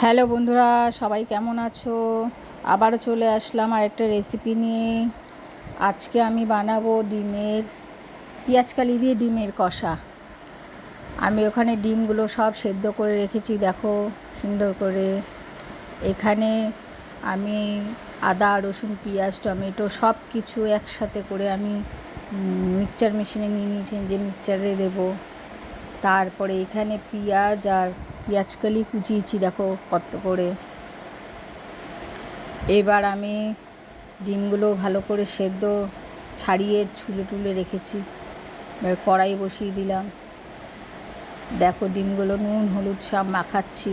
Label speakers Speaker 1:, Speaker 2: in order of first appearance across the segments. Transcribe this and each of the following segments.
Speaker 1: Hello বন্ধুরা, সবাই কেমন আছো? আবারও চলে আসলাম আর একটা রেসিপি নিয়ে। আজকে আমি বানাবো ডিমের পেঁয়াজকালি দিয়ে ডিমের কষা। আমি ওখানে ডিমগুলো সব সেদ্ধ করে রেখেছি, দেখো, সুন্দর করে। এখানে আমি আদা, রসুন, পেঁয়াজ, টমেটো সব কিছু একসাথে করে আমি মিক্সচার মেশিনে নিয়ে নিয়েছি, যে মিক্সচারে দেবো। তারপরে এখানে পেঁয়াজ আর পেঁয়াজকালি কুচিয়েছি, দেখো কত করে। এবার আমি ডিমগুলো ভালো করে সেদ্ধ ছাড়িয়ে ছুলে টুলে রেখেছি। এবার কড়াই বসিয়ে দিলাম। দেখো ডিমগুলো নুন, হলুদ সব মাখাচ্ছি।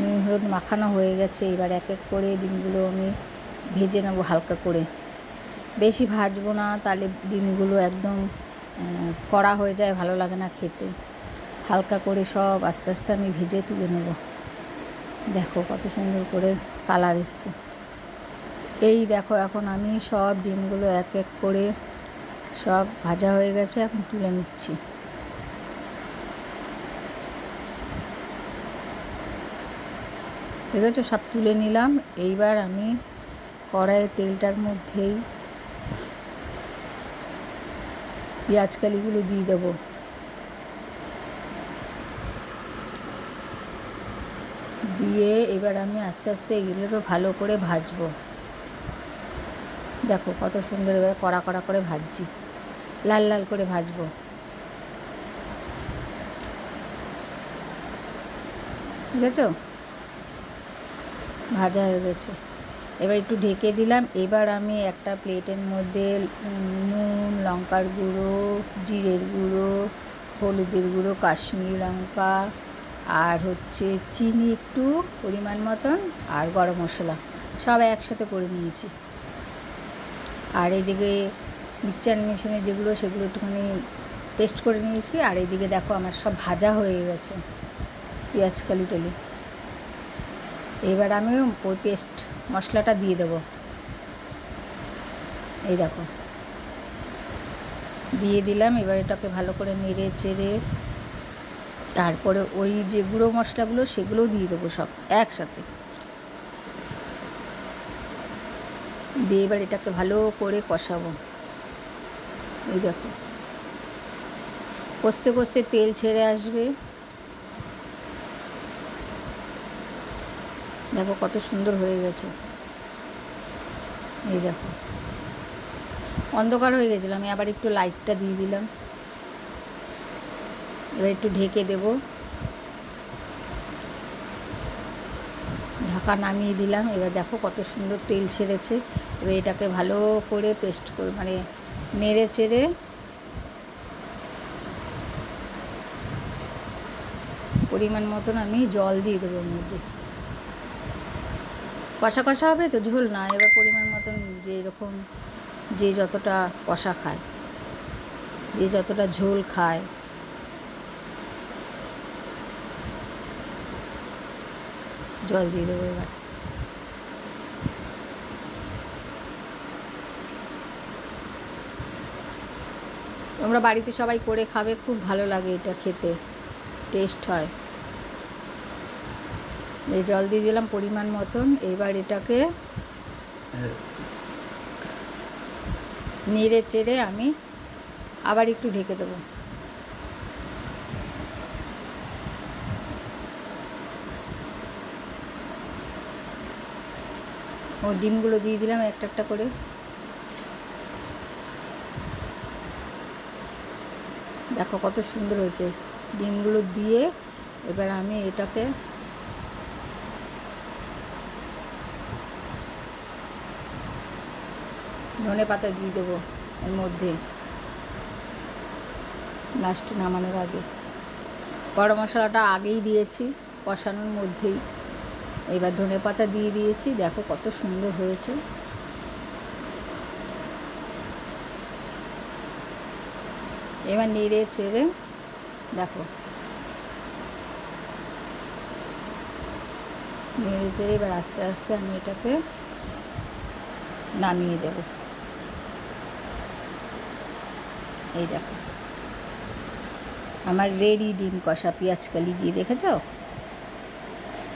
Speaker 1: নুন, হলুদ মাখানো হয়ে গেছে। এবার এক এক করে ডিমগুলো আমি ভেজে নেব হালকা করে। বেশি ভাজবো না, তাহলে ডিমগুলো একদম কড়া হয়ে যায়, ভালো লাগে না খেতে। হালকা করে সব আস্তে আস্তে আমি ভেজে তুলে নেব। দেখো কত সুন্দর করে কালার এসছে। এই দেখো এখন আমি সব ডিমগুলো এক এক করে সব ভাজা হয়ে গেছে, এখন তুলে নিচ্ছি। ঠিক আছে সব তুলে নিলাম। এইবার আমি কড়াইয়ের তেলটার মধ্যেই পেঁয়াজকালিগুলো দিয়ে দেবো। দিয়ে এবার আমি আস্তে আস্তে এগুলোরও ভালো করে ভাজবো। দেখো কত সুন্দর এবার কড়া কড়া করে ভাজছি। লাল লাল করে ভাজবো। ঠিক আছে ভাজা হয়ে গেছে। এবার একটু ঢেকে দিলাম। এবার আমি একটা প্লেটের মধ্যে নুন, লঙ্কার গুঁড়ো, জিরের গুঁড়ো, হলুদের গুঁড়ো, কাশ্মীরি লঙ্কা, আর হচ্ছে চিনি একটু পরিমাণ মতন, আর গরম মশলা। সব একসাথে করে নিয়েছি। আর এইদিকে মিক্সচার মেশিনে যেগুলো, সেগুলো একটুখানি পেস্ট করে নিয়েছি। আর এইদিকে দেখো আমার সব ভাজা হয়ে গেছে। পেঁয়াজ কালি টালি। এবার আমি ওই পেস্ট মশলাটা দিয়ে দেবো। এই দেখো। দিয়ে দিলাম, এবার এটাকে ভালো করে নেড়ে চেড়ে তারপরে ওই যে গুঁড়ো মশলাগুলো, সেগুলোও দিয়ে দেবো সব একসাথে। দিয়ে এবার এটাকে ভালো করে কষাবো। এই দেখো। কষতে কষতে তেল ছেড়ে আসবে। দেখো কত সুন্দর হয়ে গেছে। এই দেখো। অন্ধকার হয়ে গেছিল, আমি আবার একটু লাইটটা দিয়ে দিলাম। এবার একটু ঢেকে দেব। ঢাকা নামিয়ে দিলাম, এবার দেখো কত সুন্দর তেল ছেড়েছে। এবার এটাকে ভালো করে পেস্ট করে মানে নেড়ে চেড়ে পরিমাণ মতন আমি জল দিয়ে দেবো মধ্যে। কষা কষা হবে তো ঝোল না, এবার পরিমাণ মতন যে এরকম যে যতটা কষা খায়, যে যতটা ঝোল খায়। জল দিয়ে দেবো এবার। তোমরা বাড়িতে সবাই করে খাবে, খুব ভালো লাগে এটা খেতে টেস্ট হয়। এই জল দিয়ে দিলাম পরিমাণ মতন। এবার এটাকে নেড়ে চেড়ে আমি আবার একটু ঢেকে দেবো। ও ডিমগুলো দিয়ে দিলাম একটা একটা করে। দেখো কত সুন্দর হয়েছে। ডিমগুলো দিয়ে এবার আমি এটাকে ধনে পাতা দিয়ে দেবো এর মধ্যে। লাস্টে নামানোর আগে। গরম মশলাটা আগেই দিয়েছি কষানোর মধ্যেই। এবার ধনে পাতা দিয়ে দিয়েছি, দেখো কত সুন্দর হয়েছে। এবার নেড়ে চেড়ে দেখো। নেড়ে চেড়ে এবার আস্তে আস্তে আমি এটাকে নামিয়ে দেব। এই দেখো। আমার রেডি ডিম কষা পেঁয়াজ কালি দিয়ে দেখেছ?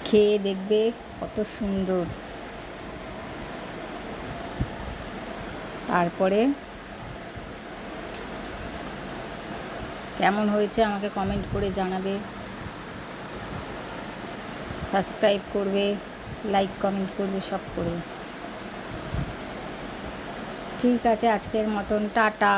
Speaker 1: খেয়ে দেখবে কত সুন্দর। তারপরে কেমন হয়েছে আমাকে কমেন্ট করে জানাবে। সাবস্ক্রাইব করবে লাইক কমেন্ট করবে, সব করবে ঠিক আছে, আজকের মতন, টাটা।